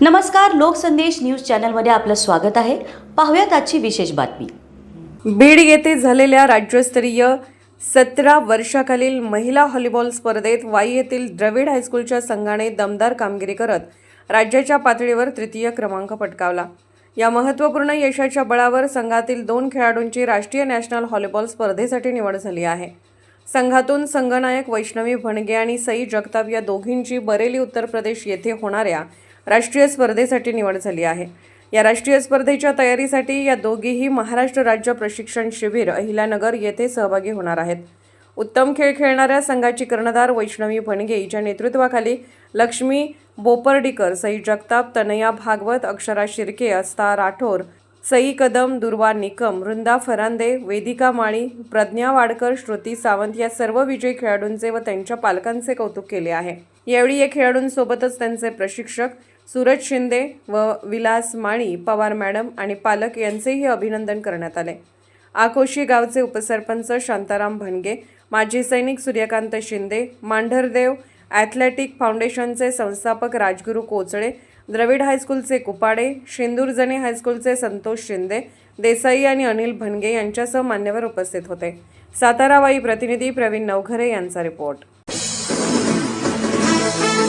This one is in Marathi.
नमस्कार लोकसंदेश न्यूज चॅनलमध्ये आपलं स्वागत आहे. पाहूयात आजची विशेष बातमी. बीड येथे झालेल्या राज्यस्तरीय सतरा वर्षाखालील महिला व्हॉलीबॉल स्पर्धेत वाई येथील द्रविड हायस्कूलच्या संघाने दमदार कामगिरी करत राज्याच्या पातळीवर तृतीय क्रमांक पटकावला. या महत्त्वपूर्ण यशाच्या बळावर संघातील दोन खेळाडूंची राष्ट्रीय नॅशनल व्हॉलीबॉल स्पर्धेसाठी निवड झाली आहे. संघातून संघनायक वैष्णवी भणगे आणि सई जगताप या दोघींची बरेली उत्तर प्रदेश येथे होणाऱ्या राष्ट्रीय स्पर्धेसाठी निवड झाली आहे. या राष्ट्रीय स्पर्धेच्या तयारीसाठी या दोघीही महाराष्ट्र राज्य प्रशिक्षण शिबिर अहिल्यानगर येथे सहभागी होणार आहेत. उत्तम खेळ खेळणाऱ्या संघाची कर्णधार वैष्णवी भणगे हिच्या नेतृत्वाखाली लक्ष्मी बोपर्डीकर सई जगताप तनया भागवत अक्षरा शिर्के अस्ता राठोर सई कदम दुर्वा निकम वृंदा फरांदे वेदिका माळी प्रज्ञा वाडकर श्रुती सावंत या सर्व विजयी खेळाडूंचे व त्यांच्या पालकांचे कौतुक केले आहे. यावेळी या खेळाडूंसोबतच त्यांचे प्रशिक्षक सूरज शिंदे व विलास माळी पवार मॅडम आणि पालक यांचेही अभिनंदन करण्यात आले. आकोशी गावचे उपसरपंच शांताराम भणगे माजी सैनिक सूर्यकांत शिंदे मांढरदेव ॲथलेटिक फाउंडेशनचे संस्थापक राजगुरू कोचळे द्रविड हायस्कूलचे कुपाडे शेंदूरजने हायस्कूलचे संतोष शिंदे देसाई आणि अनिल भणगे यांच्यासह मान्यवर उपस्थित होते. सातारावाई प्रतिनिधी प्रवीण नवघरे यांचा रिपोर्ट. Thank you.